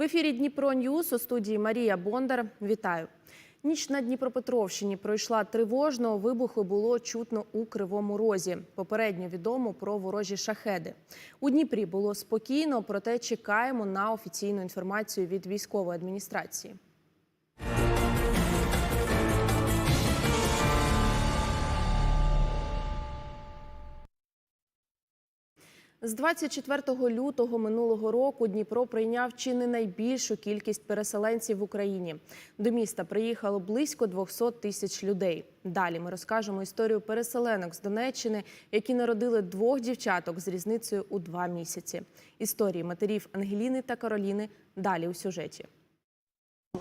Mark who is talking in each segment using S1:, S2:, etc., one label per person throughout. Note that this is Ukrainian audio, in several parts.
S1: В ефірі Дніпро Ньюс у студії Марія Бондар. Вітаю. Ніч на Дніпропетровщині пройшла тривожно. Вибухи було чутно у Кривому Розі. Попередньо відомо про ворожі шахеди. У Дніпрі було спокійно, проте чекаємо на офіційну інформацію від військової адміністрації. З 24 лютого минулого року Дніпро прийняв чи не найбільшу кількість переселенців в Україні. До міста приїхало близько 200 тисяч людей. Далі ми розкажемо історію переселенок з Донеччини, які народили двох дівчаток з різницею у два місяці. Історії матерів Ангеліни та Кароліни далі у сюжеті.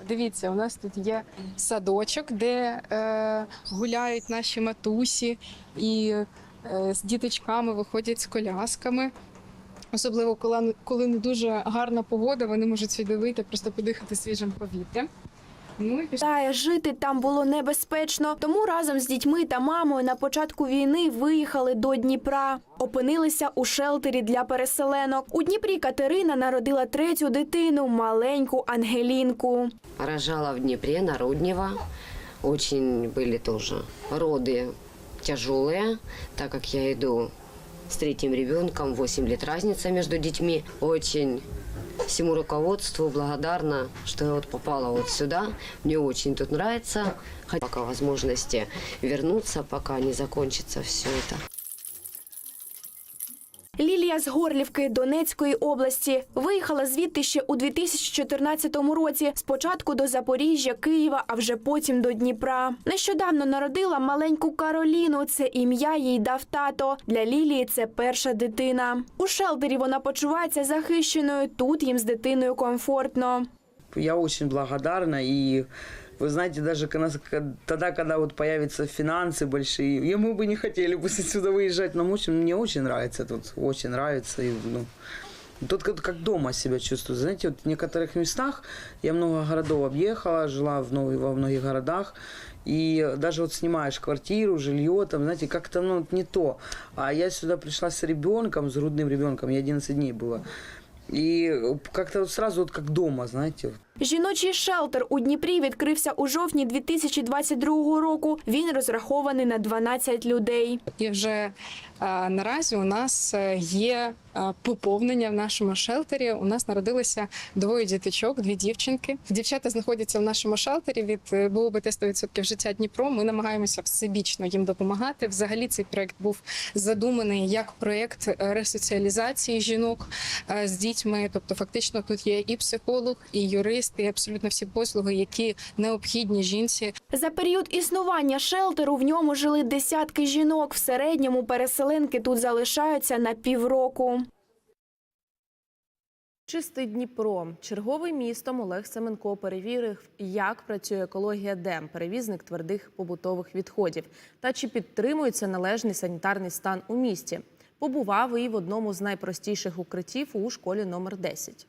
S2: Дивіться, у нас тут є садочок, де е, гуляють наші матусі і з діточками виходять з колясками. Особливо, коли, коли не дуже гарна погода, вони можуть сюди вийти, просто подихати свіжим повітрям. Ну і.
S3: Та жити там було небезпечно, тому разом з дітьми та мамою на початку війни виїхали до Дніпра. Опинилися у шелтері для переселенок. У Дніпрі Катерина народила третю дитину, маленьку Ангелінку.
S4: Рожала в Днепре, на Руднево. Очень были тоже роды тяжелые, так как я иду с третьим ребенком, 8 лет разница между детьми. Очень всему руководству благодарна, что я вот попала вот сюда. Мне очень тут нравится. Хотя Пока возможности вернуться, пока не закончится все это.
S3: Лілія з Горлівки Донецької області виїхала звідти ще у 2014 році. Спочатку до Запоріжжя, Києва, а вже потім до Дніпра. Нещодавно народила маленьку Кароліну. Це ім'я їй дав тато. Для Лілії це перша дитина. У шелтері вона почувається захищеною. Тут їм з дитиною комфортно.
S5: Я очень благодарна и вы знаете, даже тогда, когда вот появятся финансы большие, и мы бы не хотели бы отсюда выезжать, но очень, мне очень нравится тут, очень нравится. И, ну, тут как, как дома себя чувствую. Знаете, вот в некоторых местах я много городов объехала, жила в новых, во многих городах, и даже вот снимаешь квартиру, жилье, там, знаете, как-то ну, не то. А я сюда пришла с ребенком, с грудным ребенком, я 11 дней была. И как-то вот сразу вот как дома, знаете.
S3: Жіночий шелтер у Дніпрі відкрився у жовтні 2022 року. Він розрахований на 12 людей.
S2: І вже е, наразі у нас е, є е, поповнення в нашому шелтері. У нас народилося двоє діточок, дві дівчинки. Дівчата знаходяться в нашому шелтері від е, БУБТ 100% життя Дніпро. Ми намагаємося всебічно їм допомагати. Взагалі цей проект був задуманий як проект ресоціалізації жінок з дітьми. Тобто, фактично, тут є і психолог, і юрист, і абсолютно всі послуги, які необхідні жінці
S3: За період існування шелтеру в ньому жили десятки жінок. В середньому переселенки тут залишаються на півроку.
S1: Чистий Дніпро. Черговий містом Олег Семенко перевірив, як працює екологія ДЕМ, перевізник твердих побутових відходів, та чи підтримується належний санітарний стан у місті. Побував і в одному з найпростіших укриттів у школі номер 10.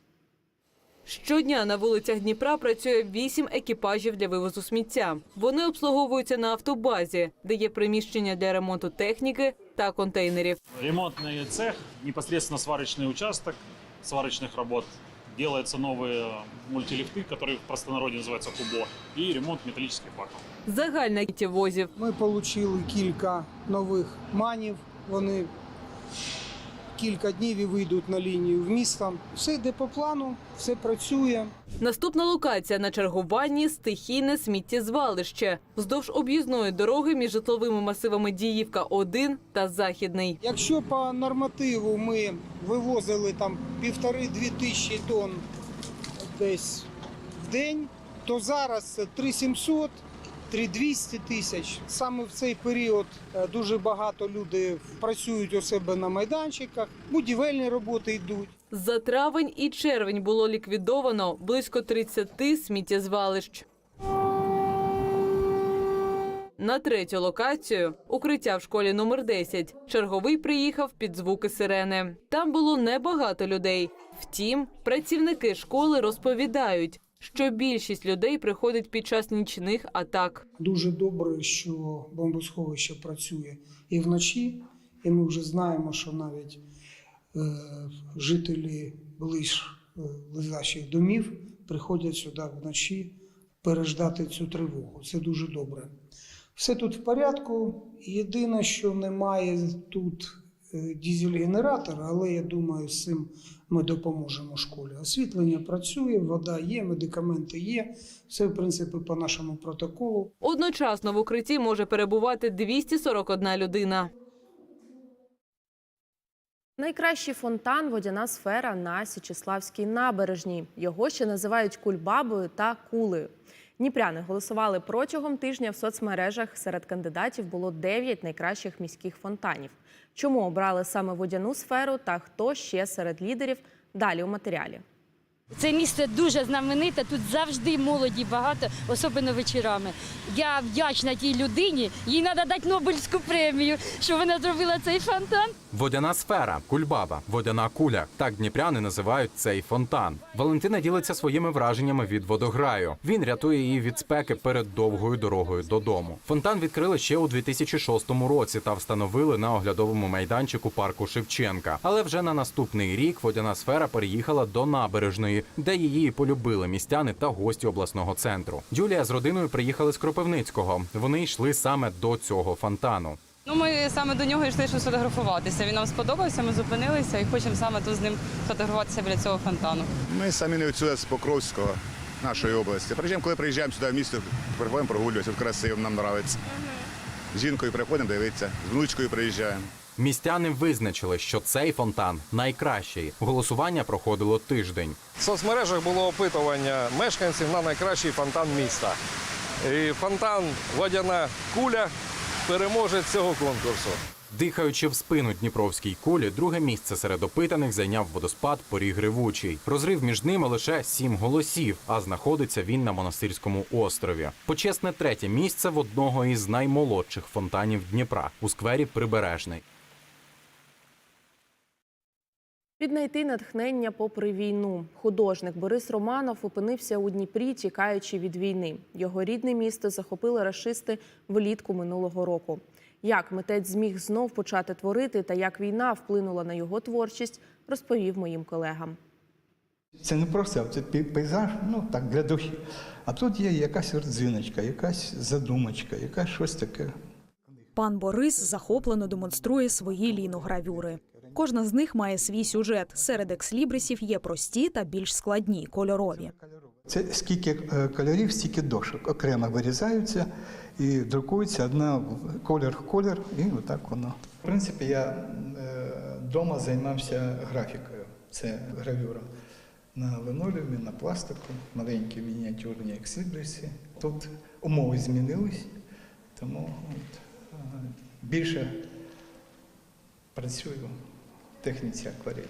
S6: Щодня на вулицях Дніпра працює вісім екіпажів для вивозу сміття. Вони обслуговуються на автобазі, де є приміщення для ремонту техніки та контейнерів.
S7: Ремонтный цех, непосредственно сварочный участок сварочных работ. Делаются новые мультилифты, которые в простонародье называются кубо, и ремонт металлических баков.
S6: Загальна кількість возів
S8: Ми отримали кілька нових манів. Вони кілька днів і вийдуть на лінію в місто. Все йде по плану, все працює.
S6: Наступна локація на чергуванні стихійне сміттєзвалище вздовж об'їзної дороги між житловими масивами Діївка 1 та Західний.
S8: Якщо по нормативу ми вивозили там півтори-дві тисячі тонн десь в день, то зараз це 3700 3200 тисяч. Саме в цей період е, дуже багато людей працюють у себе на майданчиках, будівельні роботи йдуть.
S6: За травень і червень було ліквідовано близько 30 сміттєзвалищ. На третю локацію укриття в школі номер 10 черговий приїхав під звуки сирени. Там було небагато людей. Втім, працівники школи розповідають, що більшість людей приходить під час нічних атак.
S8: Дуже добре, що бомбосховище працює і вночі, і ми вже знаємо, що навіть е, жителі ближ е, домів приходять сюди вночі переждати цю тривогу. Це дуже добре. Все тут в порядку. Єдине, що немає тут е, дізель-генератора, але я думаю, з цим ми допоможемо школі. Освітлення працює, вода є, медикаменти є. Все, в принципі, по нашому протоколу.
S6: Одночасно в укритті може перебувати 241 людина.
S1: Найкращий фонтан водяна сфера на Січеславській набережній. Його ще називають кульбабою та кулею. Дніпряни голосували протягом тижня в соцмережах. Серед кандидатів було 9 найкращих міських фонтанів. Чому обрали саме водяну сферу та хто ще серед лідерів? Далі у матеріалі.
S9: Це місце дуже знамените, тут завжди молоді багато, особливо вечорами. Я вдячна тій людині, їй треба дати Нобелівську премію, що вона зробила цей фонтан.
S10: Водяна сфера, кульбаба, водяна куля. Так дніпряни називають цей фонтан. Валентина ділиться своїми враженнями від водограю. Він рятує її від спеки перед довгою дорогою додому. Фонтан відкрили ще у 2006 році та встановили на оглядовому майданчику парку Шевченка. Але вже на наступний рік водяна сфера переїхала до набережної, де її полюбили містяни та гості обласного центру. Юлія з родиною приїхали з Кропивницького. Вони йшли саме до цього фонтану.
S11: Ну, ми саме до нього йшли, щоб сфотографуватися. Він нам сподобався, ми зупинилися і хочемо саме тут з ним фотографуватися біля цього фонтану.
S12: Ми самі не відсюди з Покровського, нашої області. Приїжджаємо, коли приїжджаємо сюди в місто, приходимо прогулюватися, тут красиво, нам подобається. З жінкою приходимо дивитися, з внучкою приїжджаємо.
S10: Містяни визначили, що цей фонтан найкращий. Голосування проходило тиждень.
S13: В соцмережах було опитування мешканців на найкращий фонтан міста. І фонтан Водяна куля переможець цього конкурсу.
S10: Дихаючи в спину Дніпровській кулі, друге місце серед опитаних зайняв водоспад Поріг Гривучий. Розрив між ними лише сім голосів, а знаходиться він на монастирському острові. Почесне третє місце в одного із наймолодших фонтанів Дніпра у сквері Прибережний.
S1: Віднайти натхнення попри війну. Художник Борис Романов опинився у Дніпрі, тікаючи від війни. Його рідне місто захопили рашисти влітку минулого року. Як митець зміг знов почати творити та як війна вплинула на його творчість, розповів моїм колегам.
S14: Це не просто це пей- пейзаж, ну так для душі. А тут є якась родзиночка, якась задумочка, якась щось таке.
S15: Пан Борис захоплено демонструє свої ліногравюри. Кожна з них має свій сюжет. Серед екслібрисів є прості та більш складні, кольорові.
S14: Це скільки е, кольорів, стільки дошок. Окремо вирізаються і друкуються одна колір в колір, і отак воно. В принципі, я вдома займався графікою. Це гравюра на линолеумі, на пластику, маленькі мініатюрні ексибриси. Тут умови змінились, тому от, е, більше працюю техніці акварелі.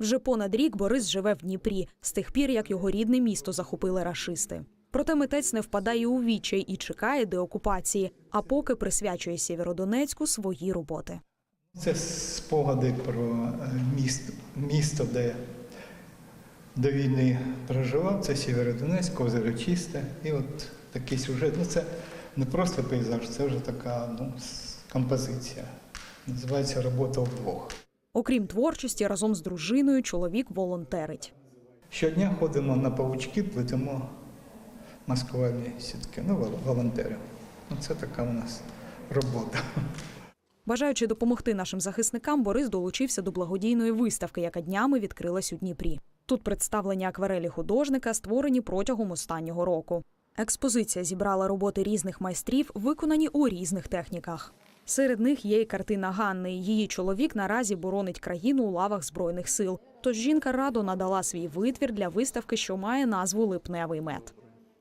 S15: Вже понад рік Борис живе в Дніпрі з тих пір, як його рідне місто захопили рашисти. Проте митець не впадає у відчай і чекає деокупації, а поки присвячує Сєвєродонецьку свої роботи.
S14: Це спогади про е, місто, місто, де до війни проживав. Це Сєвєродонецьк, озеро Чисте. І от такий сюжет. Ну, це не просто пейзаж, це вже така ну, композиція. Називається робота вдвох.
S15: Окрім творчості, разом з дружиною чоловік волонтерить.
S14: Щодня ходимо на павучки, плетемо маскувальні сітки. Ну, вол- волонтери. Ну, це така у нас робота.
S15: Бажаючи допомогти нашим захисникам, Борис долучився до благодійної виставки, яка днями відкрилась у Дніпрі. Тут представлені акварелі художника, створені протягом останнього року. Експозиція зібрала роботи різних майстрів, виконані у різних техніках. Серед них є й картина Ганни. Її чоловік наразі боронить країну у лавах збройних сил. Тож жінка радо надала свій витвір для виставки, що має назву Липневий мед.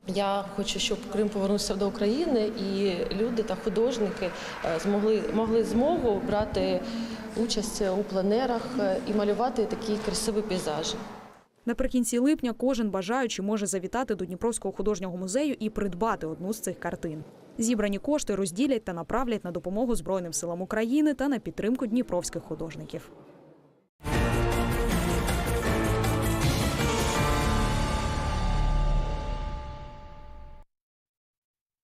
S16: Я хочу, щоб Крим повернувся до України, і люди та художники е, змогли могли змогу брати участь у пленерах е, і малювати такі красиві пейзажі.
S15: Наприкінці липня кожен бажаючий може завітати до Дніпровського художнього музею і придбати одну з цих картин. Зібрані кошти розділять та направлять на допомогу Збройним силам України та на підтримку дніпровських художників.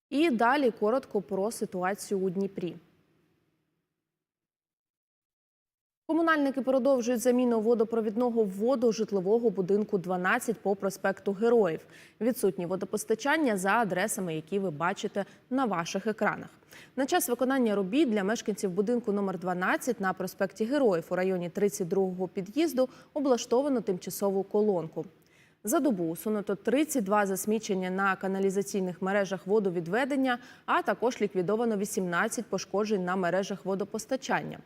S1: І далі коротко про ситуацію у Дніпрі. Комунальники продовжують заміну водопровідного вводу житлового будинку 12 по проспекту Героїв. Відсутні водопостачання за адресами, які ви бачите на ваших екранах. На час виконання робіт для мешканців будинку номер 12 на проспекті Героїв у районі 32-го під'їзду облаштовано тимчасову колонку. За добу усунуто 32 засмічення на каналізаційних мережах водовідведення, а також ліквідовано 18 пошкоджень на мережах водопостачання.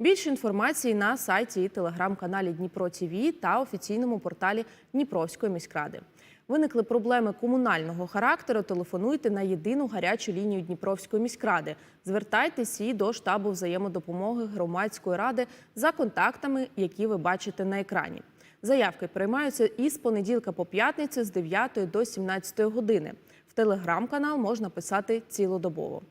S1: Більше інформації на сайті і телеграм-каналі Дніпро ТІВІ та офіційному порталі Дніпровської міськради. Виникли проблеми комунального характеру. Телефонуйте на єдину гарячу лінію Дніпровської міськради. Звертайтесь і до штабу взаємодопомоги громадської ради за контактами, які ви бачите на екрані. Заявки приймаються із понеділка по п'ятницю з 9 до 17 години. В телеграм-канал можна писати цілодобово.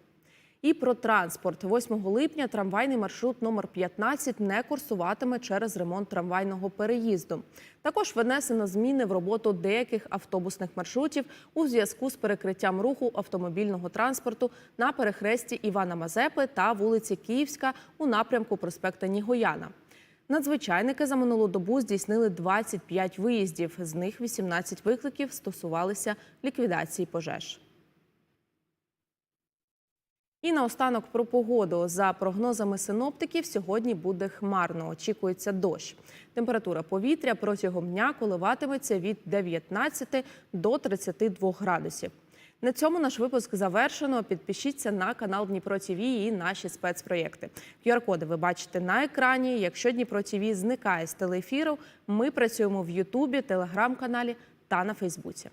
S1: І про транспорт 8 липня трамвайний маршрут номер 15 не курсуватиме через ремонт трамвайного переїзду. Також внесено зміни в роботу деяких автобусних маршрутів у зв'язку з перекриттям руху автомобільного транспорту на перехресті Івана Мазепи та вулиці Київська у напрямку проспекта Нігояна. Надзвичайники за минулу добу здійснили 25 виїздів. З них 18 викликів стосувалися ліквідації пожеж. І наостанок про погоду. За прогнозами синоптиків, сьогодні буде хмарно. Очікується дощ. Температура повітря протягом дня коливатиметься від 19 до 32 градусів. На цьому наш випуск завершено. Підпишіться на канал Дніпро ТВ і наші спецпроєкти. QR-коди ви бачите на екрані. Якщо Дніпро ТВ зникає з телеефіру, ми працюємо в Ютубі, телеграм-каналі та на Фейсбуці.